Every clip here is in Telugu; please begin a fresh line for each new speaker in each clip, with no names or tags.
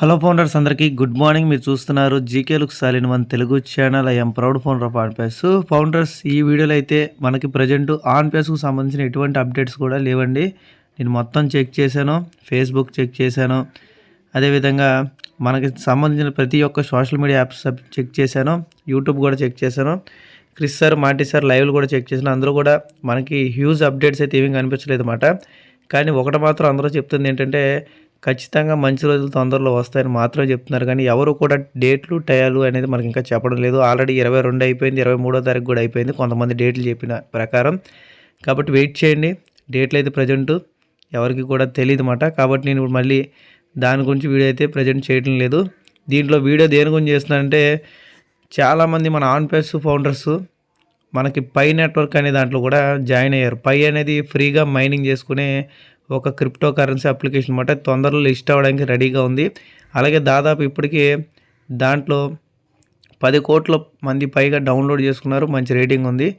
హలో ఫౌండర్స్ అందరికీ గుడ్ మార్నింగ్. మీరు చూస్తున్నారు GK look సాలిన్ one Telugu channel. I'm proud founder of on founders ఈ వీడియోలో అయితే మనకి ప్రజెంట్ ఆన్ పేస్కు సంబంధించిన ఎటువంటి అప్డేట్స్ కూడా లేవండి. నేను మొత్తం చెక్ చేశాను ఫేస్బుక్ చెక్ చేశాను. అదేవిధంగా మనకి సంబంధించిన ప్రతి ఒక్క సోషల్ మీడియా యాప్స్ చెక్ చేశాను యూట్యూబ్ కూడా చెక్ చేశాను. క్రిస్ సార్ మాటి సార్ లైవ్లు కూడా చెక్ చేశాను. అందరూ కూడా మనకి హ్యూజ్ అప్డేట్స్ అయితే ఏమీ కనిపించలేదు అన్నమాట కానీ ఒకటి మాత్రం అందరూ చెప్తుంది ఏంటంటే ఖచ్చితంగా మంచి రోజులు తొందరలో వస్తాయని మాత్రమే చెప్తున్నారు. కానీ ఎవరు కూడా డేట్లు టయాలు అనేది మనకి ఇంకా చెప్పడం లేదు. ఆల్రెడీ ఇరవై రెండు అయిపోయింది ఇరవై మూడో తారీఖు కూడా అయిపోయింది. కొంతమంది డేట్లు చెప్పిన ప్రకారం. కాబట్టి వెయిట్ చేయండి. డేట్లు అయితే ప్రజెంట్. ఎవరికి కూడా తెలియదు అన్నమాట కాబట్టి నేను ఇప్పుడు మళ్ళీ దాని గురించి వీడియో అయితే ప్రజెంట్ చేయడం లేదు. దీంట్లో వీడియో దేని గురించి చేస్తున్నానంటే చాలామంది మన ఆన్పేస్ ఫౌండర్స్ మనకి పై నెట్వర్క్ అనే దాంట్లో కూడా జాయిన్ అయ్యారు. పై అనేది ఫ్రీగా మైనింగ్ చేసుకునే ఒక క్రిప్టో కరెన్సీ అప్లికేషన్ అనమాట తొందరలో లిస్ట్ అవ్వడానికి రెడీగా ఉంది. అలాగే దాదాపు ఇప్పటికీ దాంట్లో పది కోట్ల మంది పైగా డౌన్లోడ్ చేసుకున్నారు. మంచి రేటింగ్ ఉంది.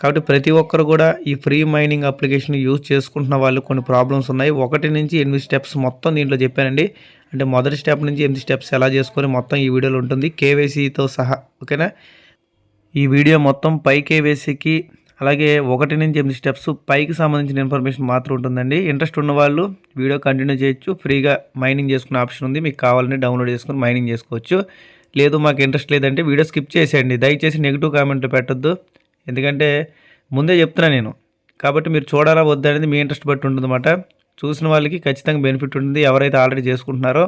కాబట్టి ప్రతి ఒక్కరు కూడా ఈ ఫ్రీ మైనింగ్ అప్లికేషన్ యూజ్ చేసుకుంటున్న వాళ్ళు కొన్ని ప్రాబ్లమ్స్ ఉన్నాయి. ఒకటి నుంచి ఎనిమిది స్టెప్స్ మొత్తం దీంట్లో చెప్పానండి. అంటే మొదటి స్టెప్ నుంచి ఎనిమిది స్టెప్స్ ఎలా చేసుకొని మొత్తం ఈ వీడియోలో ఉంటుంది. కేవైసీతో సహా ఓకేనా? ఈ వీడియో మొత్తం పై కేవైసీకి అలాగే ఒకటి నుంచి ఎనిమిది స్టెప్స్ పైకి సంబంధించిన ఇన్ఫర్మేషన్ మాత్రం ఉంటుందండి. ఇంట్రెస్ట్ ఉన్న వాళ్ళు వీడియో కంటిన్యూ చేయొచ్చు. ఫ్రీగా మైనింగ్ చేసుకునే ఆప్షన్ ఉంది. మీకు కావాలంటే డౌన్లోడ్ చేసుకుని మైనింగ్ చేసుకోవచ్చు. లేదు మాకు ఇంట్రెస్ట్ లేదంటే వీడియో స్కిప్ చేసేయండి. దయచేసి నెగిటివ్ కామెంట్లు పెట్టొద్దు. ఎందుకంటే ముందే చెప్తున్నా నేను. కాబట్టి మీరు చూడాలా వద్దనేది మీ ఇంట్రెస్ట్ బట్టి ఉంటుందన్నమాట. చూసిన వాళ్ళకి ఖచ్చితంగా బెనిఫిట్ ఉంటుంది. ఎవరైతే ఆల్రెడీ చేసుకుంటున్నారో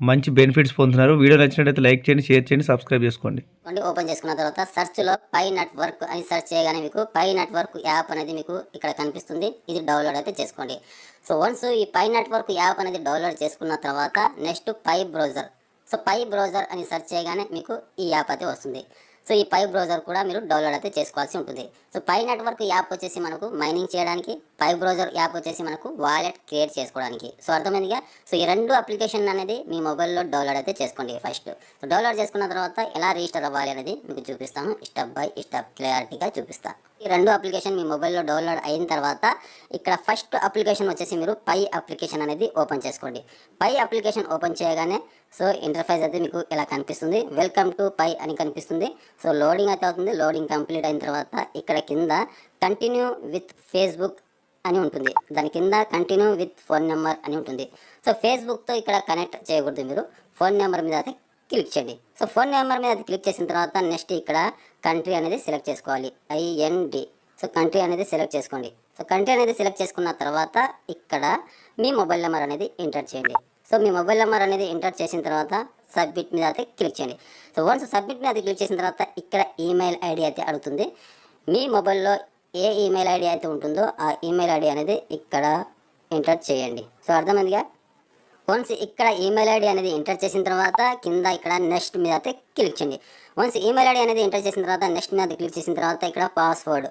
మంచి బెనిఫిట్స్ పొందుతున్నారు. వీడియో నచ్చినట్లయితే లైక్ చేయండి షేర్ చేయండి సబ్స్క్రైబ్ చేసుకోండి.
ఓపెన్ చేసుకున్న తర్వాత సెర్చ్లో పై నెట్వర్క్ అని సెర్చ్ చేయగానే మీకు పై నెట్వర్క్ యాప్ అనేది మీకు ఇక్కడ కనిపిస్తుంది. ఇది డౌన్లోడ్ అయితే చేసుకోండి. సో వన్స్ ఈ పై నెట్వర్క్ యాప్ అనేది డౌన్లోడ్ చేసుకున్న తర్వాత next Pi browser so Pi browser అని సెర్చ్ చేయగానే మీకు ఈ యాప్ అయితే వస్తుంది. సో ఈ పై బ్రౌజర్ కూడా మీరు డౌన్లోడ్ అయితే చేసుకోవాల్సి ఉంటుంది. సో పై నెట్వర్క్ యాప్ వచ్చేసి మనకు మైనింగ్ చేయడానికి పై బ్రౌజర్ యాప్ వచ్చేసి మనకు వాలెట్ క్రియేట్ చేసుకోవడానికి. సో అర్థమైందిగా? సో ఈ రెండు అప్లికేషన్ అనేది మీ మొబైల్లో డౌన్లోడ్ అయితే చేసుకోండి ఫస్ట్. సో డౌన్లోడ్ చేసుకున్న తర్వాత ఎలా రిజిస్టర్ అవ్వాలి అనేది మీకు చూపిస్తాను. స్టెప్ బై స్టెప్ క్లారిటీగా చూపిస్తాను ఈ రెండు అప్లికేషన్ మీ మొబైల్లో డౌన్లోడ్ అయిన తర్వాత ఇక్కడ ఫస్ట్ అప్లికేషన్ వచ్చేసి మీరు పై అప్లికేషన్ అనేది ఓపెన్ చేసుకోండి. పై అప్లికేషన్ ఓపెన్ చేయగానే సో ఇంటర్ఫైస్ అయితే మీకు ఇలా కనిపిస్తుంది. వెల్కమ్ టు పై అని కనిపిస్తుంది. సో లోడింగ్ అయితే అవుతుంది. లోడింగ్ కంప్లీట్ అయిన తర్వాత ఇక్కడ కింద కంటిన్యూ విత్ ఫేస్బుక్ అని ఉంటుంది. దాని కింద కంటిన్యూ విత్ ఫోన్ నెంబర్ అని ఉంటుంది. సో ఫేస్బుక్తో ఇక్కడ కనెక్ట్ చేయకూడదు మీరు. ఫోన్ నెంబర్ మీద అయితే క్లిక్ చేయండి. సో ఫోన్ నెంబర్ మీద అది క్లిక్ చేసిన తర్వాత నెక్స్ట్ ఇక్కడ కంట్రీ అనేది సెలెక్ట్ చేసుకోవాలి. ఐఎన్డి సో కంట్రీ అనేది సెలెక్ట్ చేసుకోండి. సో కంట్రీ అనేది సెలెక్ట్ చేసుకున్న తర్వాత ఇక్కడ మీ మొబైల్ నెంబర్ అనేది ఎంటర్ చేయండి. సో మీ మొబైల్ నెంబర్ అనేది ఎంటర్ చేసిన తర్వాత సబ్మిట్ మీద అయితే క్లిక్ చేయండి. సో వన్స్ సబ్మిట్ మీద క్లిక్ చేసిన తర్వాత ఇక్కడ ఈమెయిల్ ఐడి అయితే అడుగుతుంది. మీ మొబైల్లో ఏ ఈమెయిల్ ఐడి అయితే ఉంటుందో ఆ ఈమెయిల్ ఐడి అనేది ఇక్కడ ఎంటర్ చేయండి. సో అర్థమైందిగా? వన్స్ ఇక్కడ ఈమెయిల్ ఐడి అనేది ఎంటర్ చేసిన తర్వాత కింద ఇక్కడ నెక్స్ట్ మీద అయితే క్లిక్ చేయండి. వన్స్ ఈమెయిల్ ఐడి అనేది ఎంటర్ చేసిన తర్వాత నెక్స్ట్ మీద క్లిక్ చేసిన తర్వాత ఇక్కడ పాస్వర్డ్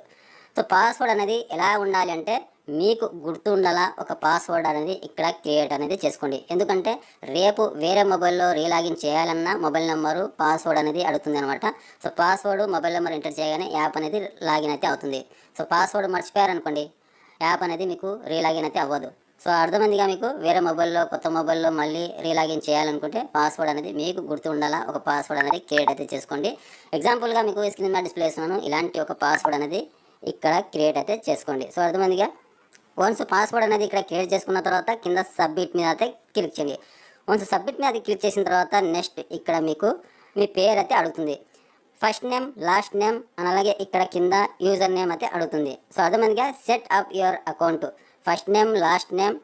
సో పాస్వర్డ్ అనేది ఎలా ఉండాలి అంటే మీకు గుర్తు ఉండాలా ఒక పాస్వర్డ్ అనేది ఇక్కడ క్రియేట్ అనేది చేసుకోండి. ఎందుకంటే రేపు వేరే మొబైల్లో రీలాగిన్ చేయాలన్నా మొబైల్ నెంబరు పాస్వర్డ్ అనేది అడుగుతుంది అనమాట so password mobile number enter చేయగానే యాప్ అనేది లాగిన్ అయితే అవుతుంది. సో పాస్వర్డ్ మర్చిపోయారనుకోండి యాప్ అనేది మీకు రీలాగిన్ అయితే అవ్వదు. సో అర్థమైందిగా మీకు? వేరే మొబైల్లో కొత్త మొబైల్లో మళ్ళీ రీలాగిన్ చేయాలనుకుంటే పాస్వర్డ్ అనేది మీకు గుర్తు ఉండాలా ఒక పాస్వర్డ్ అనేది క్రియేట్ అయితే చేసుకోండి. ఎగ్జాంపుల్గా మీకు స్క్రీన్ మీద డిస్ప్లే చేస్తున్నాను. ఇలాంటి ఒక పాస్వర్డ్ అనేది ఇక్కడ క్రియేట్ అయితే చేసుకోండి. సో అర్థమైందిగా? వన్స్ పాస్వర్డ్ అనేది ఇక్కడ క్రియేట్ చేసుకున్న తర్వాత కింద సబ్మిట్ మీద అయితే క్లిక్ చేయండి. వన్స్ సబ్మిట్ మీద క్లిక్ చేసిన తర్వాత నెక్స్ట్ ఇక్కడ మీకు మీ పేరు అయితే అడుగుతుంది. ఫస్ట్ నేమ్ లాస్ట్ నేమ్ అలాగే ఇక్కడ కింద యూజర్ నేమ్ అయితే అడుగుతుంది. సో అర్థమైందిగా? Set up your account first name last name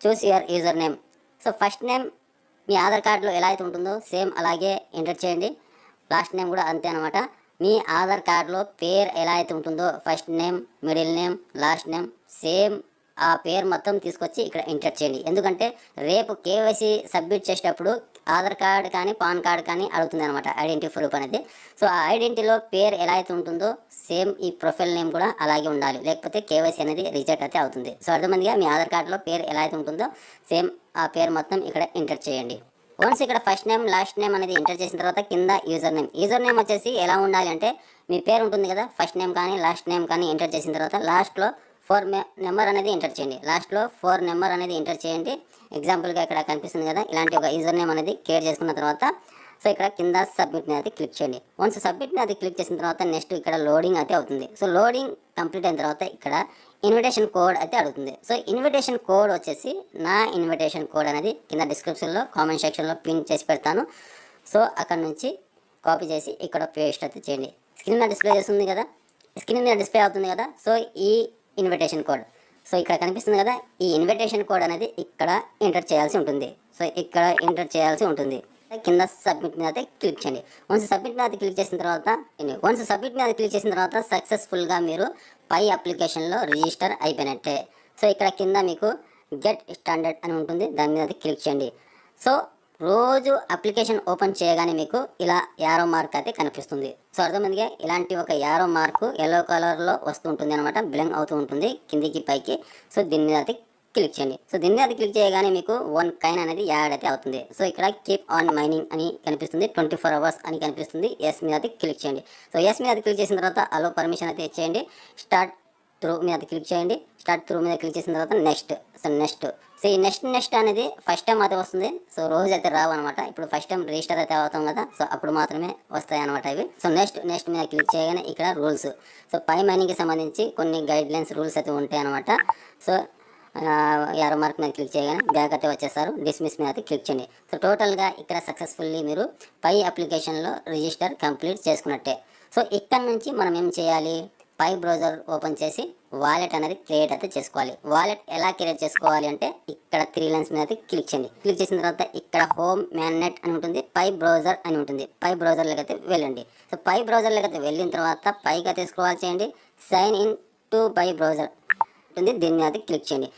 choose your user name. So first name మీ ఆధార్ కార్డులో ఎలా అయితే ఉంటుందో సేమ్ అలాగే ఎంటర్ చేయండి. లాస్ట్ నేమ్ కూడా అంతే అనమాట మీ ఆధార్ కార్డులో పేరు ఎలా అయితే ఉంటుందో first name middle name last name same ఆ పేరు మొత్తం తీసుకొచ్చి ఇక్కడ ఎంటర్ చేయండి. ఎందుకంటే రేపు కేవైసీ సబ్మిట్ చేసేటప్పుడు ఆధార్ కార్డ్ కానీ పాన్ కార్డ్ కానీ అడుగుతుంది అనమాట ఐడెంటిటీ ప్రూఫ్ అనేది. సో ఆ ఐడెంటిటీలో పేరు ఎలా అయితే ఉంటుందో సేమ్ ఈ ప్రొఫైల్ నేమ్ కూడా అలాగే ఉండాలి. లేకపోతే కేవైసీ అనేది రిజెక్ట్ అయితే అవుతుంది. సో అర్థమందిగా? మీ ఆధార్ కార్డులో పేరు ఎలా అయితే ఉంటుందో సేమ్ ఆ పేరు మొత్తం ఇక్కడ ఎంటర్ చేయండి. వన్స్ ఇక్కడ ఫస్ట్ నేమ్ లాస్ట్ నేమ్ అనేది ఎంటర్ చేసిన తర్వాత కింద యూజర్ నేమ్. యూజర్ నేమ్ వచ్చేసి ఎలా ఉండాలి అంటే మీ పేరు ఉంటుంది కదా ఫస్ట్ నేమ్ కానీ లాస్ట్ నేమ్ కానీ ఎంటర్ చేసిన తర్వాత లాస్ట్లో ఫోర్ నెంబర్ అనేది ఎంటర్ చేయండి. లాస్ట్లో ఫోర్ నెంబర్ అనేది ఎంటర్ చేయండి. ఎగ్జాంపుల్గా ఇక్కడ కనిపిస్తుంది కదా ఇలాంటి ఒక యూజర్ నేమ్ అనేది క్రియేట్ చేసుకున్న తర్వాత సో ఇక్కడ కింద సబ్మిట్ అది అయితే క్లిక్ చేయండి. వన్స్ సబ్మిట్ అది క్లిక్ చేసిన తర్వాత నెక్స్ట్ ఇక్కడ లోడింగ్ అయితే అవుతుంది. సో లోడింగ్ కంప్లీట్ అయిన తర్వాత ఇక్కడ ఇన్విటేషన్ కోడ్ అయితే అడుగుతుంది. సో ఇన్విటేషన్ కోడ్ వచ్చేసి నా ఇన్విటేషన్ కోడ్ అనేది కింద డిస్క్రిప్షన్లో కామెంట్ సెక్షన్లో పిన్ చేసి పెడతాను. సో అక్కడ నుంచి కాపీ చేసి ఇక్కడ పేస్ట్ అయితే చేయండి. స్క్రీన్ మీద డిస్ప్లే చేస్తుంది కదా స్క్రీన్ మీద డిస్ప్లే అవుతుంది కదా సో ఈ ఇన్విటేషన్ కోడ్ సో ఇక్కడ కనిపిస్తుంది కదా ఈ ఇన్విటేషన్ కోడ్ అనేది ఇక్కడ ఎంటర్ చేయాల్సి ఉంటుంది. సో ఇక్కడ ఎంటర్ చేయాల్సి ఉంటుంది. కింద సబ్మిట్ మీద అయితే క్లిక్ చేయండి. వన్స్ సబ్మిట్ మీద క్లిక్ చేసిన తర్వాత వన్స్ సబ్మిట్ మీద క్లిక్ చేసిన తర్వాత సక్సెస్ఫుల్గా మీరు పై అప్లికేషన్లో రిజిస్టర్ అయిపోయినట్టే. సో ఇక్కడ కింద మీకు గెట్ స్టాండర్డ్ అని ఉంటుంది. దాని మీద క్లిక్ చేయండి. సో రోజు అప్లికేషన్ ఓపెన్ చేయగానే మీకు ఇలా యారో మార్క్ అయితే కనిపిస్తుంది. సో అర్థమైందిగా? ఇలాంటి ఒక యారో మార్క్ ఎల్లో కలర్లో వస్తుంటుంది అనమాట బ్లింగ్ అవుతూ ఉంటుంది కిందికి పైకి. సో దీని మీద అయితే క్లిక్ చేయండి. సో దీని మీద క్లిక్ చేయగానే మీకు వన్ కైన్ అనేది యాడ్ అయితే అవుతుంది. సో ఇక్కడ కీప్ ఆన్ మైనింగ్ అని కనిపిస్తుంది. ట్వంటీ ఫోర్ అవర్స్ అని కనిపిస్తుంది. ఎస్ మీద క్లిక్ చేయండి. సో ఎస్ మీద క్లిక్ చేసిన తర్వాత అలో పర్మిషన్ అయితే ఇచ్చేయండి. స్టార్ట్ త్రూ మీద క్లిక్ చేయండి. స్టార్ట్ త్రూ మీద క్లిక్ చేసిన తర్వాత నెక్స్ట్. So next. సో ఈ నెక్స్ట్ నెక్స్ట్ అనేది ఫస్ట్ టైం అయితే వస్తుంది. సో రోజు అయితే రావు అనమాట ఇప్పుడు ఫస్ట్ టైం రిజిస్టర్ అయితే అవుతాం కదా. సో అప్పుడు మాత్రమే వస్తాయి అనమాట ఇవి సో నెక్స్ట్ నెక్స్ట్ మీద క్లిక్ చేయగానే ఇక్కడ రూల్స్. సో పై మైనింగ్కి సంబంధించి కొన్ని గైడ్ లైన్స్ రూల్స్ అయితే ఉంటాయి అనమాట సో యారో మార్క్ మీద క్లిక్ చేయగానే బ్యాక్ అయితే వచ్చేస్తారు. డిస్మిస్ మీద అయితే క్లిక్ చేయండి. సో టోటల్గా ఇక్కడ సక్సెస్ఫుల్లీ మీరు పై అప్లికేషన్లో రిజిస్టర్ కంప్లీట్ చేసుకున్నట్టే. సో ఇక్కడ నుంచి మనం ఏం చేయాలి? పై బ్రౌజర్ ఓపెన్ చేసి వాలెట్ అనేది క్రియేట్ అయితే చేసుకోవాలి. వాలెట్ ఎలా క్రియేట్ చేసుకోవాలి అంటే ఇక్కడ త్రీ లైన్స్ మీద అయితే క్లిక్ చేయండి. క్లిక్ చేసిన తర్వాత ఇక్కడ హోమ్ మ్యాన్నెట్ అని ఉంటుంది పై బ్రౌజర్ అని ఉంటుంది. పై బ్రౌజర్లోకి అయితే వెళ్ళండి. సో పై బ్రౌజర్లోకి అయితే వెళ్ళిన తర్వాత పైకి అయితే స్క్రోల్ చేయండి. Sign in to Pi browser ఉంటుంది. దీని మీద క్లిక్ చేయండి.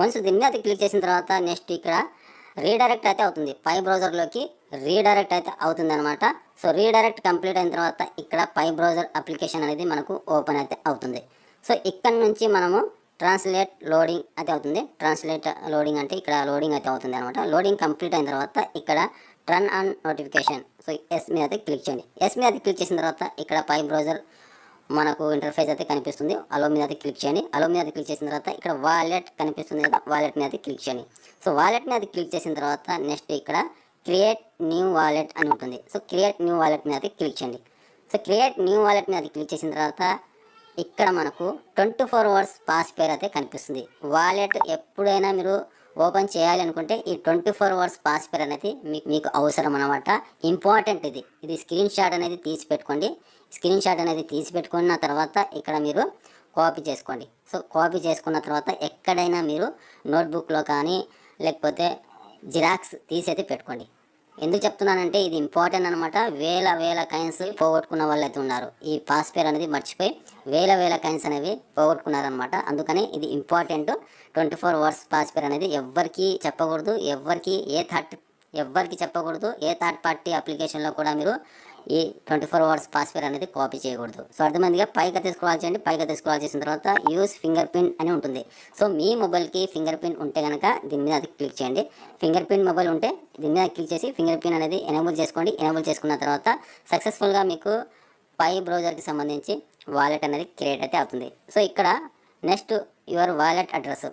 వన్స్ దీని మీద క్లిక్ చేసిన తర్వాత నెక్స్ట్ ఇక్కడ రీడైరెక్ట్ అయితే అవుతుంది. పై బ్రౌజర్లోకి రీడైరెక్ట్ అయితే అవుతుంది అనమాట సో రీడైరెక్ట్ కంప్లీట్ అయిన తర్వాత ఇక్కడ పై బ్రౌజర్ అప్లికేషన్ అనేది మనకు ఓపెన్ అయితే అవుతుంది. సో ఇక్కడ నుంచి మనము ట్రాన్స్లేట్ లోడింగ్ అయితే అవుతుంది. ట్రాన్స్లేట్ లోడింగ్ అంటే ఇక్కడ లోడింగ్ అయితే అవుతుంది అనమాట లోడింగ్ కంప్లీట్ అయిన తర్వాత ఇక్కడ turn on notification. So yes మీద అయితే క్లిక్ చేయండి. ఎస్ మీద క్లిక్ చేసిన తర్వాత ఇక్కడ పై బ్రౌజర్ మనకు ఇంటర్ఫేస్ అయితే కనిపిస్తుంది. అలో మీద అయితే క్లిక్ చేయండి. అలో మీద క్లిక్ చేసిన తర్వాత ఇక్కడ వాలెట్ కనిపిస్తుంది కదా వాలెట్ మీద క్లిక్ చేయండి. సో వాలెట్ మీద క్లిక్ చేసిన తర్వాత నెక్స్ట్ ఇక్కడ క్రియేట్ న్యూ వాలెట్ అని ఉంటుంది. సో క్రియేట్ న్యూ వాలెట్ మీద క్లిక్ చేయండి. సో క్రియేట్ న్యూ వాలెట్ మీద క్లిక్ చేసిన తర్వాత ఇక్కడ మనకు twenty four hours passphrase అయితే కనిపిస్తుంది. వాలెట్ ఎప్పుడైనా మీరు ఓపెన్ చేయాలనుకుంటే ఈ twenty four hours passphrase అనేది మీకు మీకు అవసరం అనమాట ఇంపార్టెంట్ ఇది. ఇది స్క్రీన్ షాట్ అనేది తీసి పెట్టుకోండి స్క్రీన్ షాట్ అనేది తీసి పెట్టుకున్న తర్వాత ఇక్కడ మీరు కాపీ చేసుకోండి. సో కాపీ చేసుకున్న తర్వాత ఎక్కడైనా మీరు నోట్బుక్లో కానీ లేకపోతే జిరాక్స్ తీసి అయితే పెట్టుకోండి. ఎందుకు చెప్తున్నానంటే ఇది ఇంపార్టెంట్ అనమాట వేల వేల కైన్స్ పోగొట్టుకున్న వాళ్ళు అయితే ఉన్నారు. ఈ పాస్ పేర్ అనేది మర్చిపోయి వేల వేల కైన్స్ అనేవి పోగొట్టుకున్నారనమాట అందుకని ఇది important. Twenty four hours passphrase అనేది ఎవ్వరికి చెప్పకూడదు. ఎవ్వరికి ఏ థర్డ్ ఎవ్వరికి చెప్పకూడదు. ఏ థర్డ్ పార్టీ అప్లికేషన్లో కూడా మీరు ఈ ట్వంటీ ఫోర్ అవర్స్ పాస్వేర్ అనేది కాపీ చేయకూడదు. సో అర్థమైందిగా? పైకి అయితే స్క్రాల్ చేయండి పైకి అయితే స్క్రాల్ చేసిన తర్వాత యూస్ ఫింగర్ ప్రింట్ అని ఉంటుంది. సో మీ మొబైల్కి ఫింగర్ ప్రింట్ ఉంటే కనుక దీని మీద అది క్లిక్ చేయండి. ఫింగర్ ప్రింట్ మొబైల్ ఉంటే దీని మీద క్లిక్ చేసి ఫింగర్ ప్రింట్ అనేది ఎనేబుల్ చేసుకోండి. ఎనేబుల్ చేసుకున్న తర్వాత సక్సెస్ఫుల్గా మీకు పై బ్రౌజర్కి సంబంధించి వాలెట్ అనేది క్రియేట్ అయితే అవుతుంది. సో ఇక్కడ నెక్స్ట్ యువర్ వాలెట్ అడ్రస్.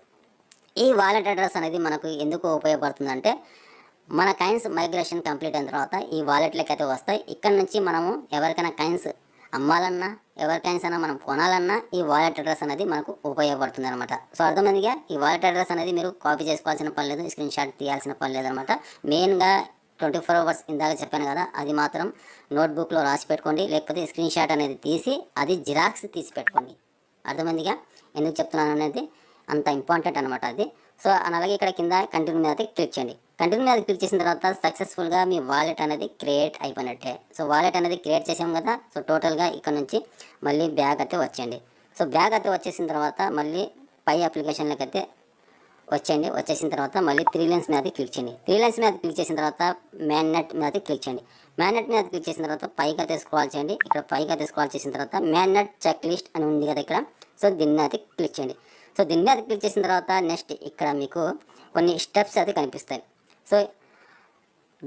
ఈ వాలెట్ అడ్రస్ అనేది మనకు ఎందుకు ఉపయోగపడుతుందంటే మన కైన్స్ మైగ్రేషన్ కంప్లీట్ అయిన తర్వాత ఈ వాలెట్లకి అయితే వస్తాయి. ఇక్కడ నుంచి మనము ఎవరికైనా కైన్స్ అమ్మాలన్నా ఎవరి కైన్స్ అయినా మనం కొనాలన్నా ఈ వాలెట్ అడ్రస్ అనేది మనకు ఉపయోగపడుతుంది అనమాట సో అర్థమైందిగా? ఈ వాలెట్ అడ్రస్ అనేది మీరు కాపీ చేసుకోవాల్సిన పని లేదు స్క్రీన్ షాట్ తీయాల్సిన పని లేదనమాట మెయిన్గా ట్వంటీ ఫోర్ అవర్స్ ఇందాక చెప్పాను కదా అది మాత్రం నోట్బుక్లో రాసి పెట్టుకోండి లేకపోతే స్క్రీన్ షాట్ అనేది తీసి అది జిరాక్స్ తీసి పెట్టుకోండి. అర్థమైందిగా? ఎందుకు చెప్తున్నాను అనేది అంత ఇంపార్టెంట్ అనమాట అది. సో అలాగే ఇక్కడ కింద కంటిన్యూ మీద అయితే క్లిక్ చేయండి. కంటిన్యూ మీద క్లిక్ చేసిన తర్వాత సక్సెస్ఫుల్గా మీ వాలెట్ అనేది క్రియేట్ అయిపోయినట్టే. సో వాలెట్ అనేది క్రియేట్ చేసాం కదా సో టోటల్గా ఇక్కడ నుంచి మళ్ళీ బ్యాగ్ అయితే వచ్చేయండి. సో బ్యాగ్ అయితే వచ్చేసిన తర్వాత మళ్ళీ పై అప్లికేషన్లకి అయితే వచ్చేయండి. వచ్చేసిన తర్వాత మళ్ళీ త్రీ లైన్స్ మీద క్లిక్ చేయండి. త్రీ లైన్స్ మీద క్లిక్ చేసిన తర్వాత మ్యాన్ నెట్ మీద క్లిక్ చేయండి. మ్యాన్ నెట్ మీద క్లిక్ చేసిన తర్వాత పైకి అయితే స్క్రాల్ చేయండి. ఇక్కడ పైకి అయితే స్క్రాల్ చేసిన తర్వాత మ్యాన్ నెట్ చెక్ లిస్ట్ అని ఉంది కదా ఇక్కడ. సో దీని మీద అయితే క్లిక్ చేయండి. సో దీని మీద క్లిక్ చేసిన తర్వాత నెక్స్ట్ ఇక్కడ మీకు కొన్ని స్టెప్స్ అయితే కనిపిస్తాయి. So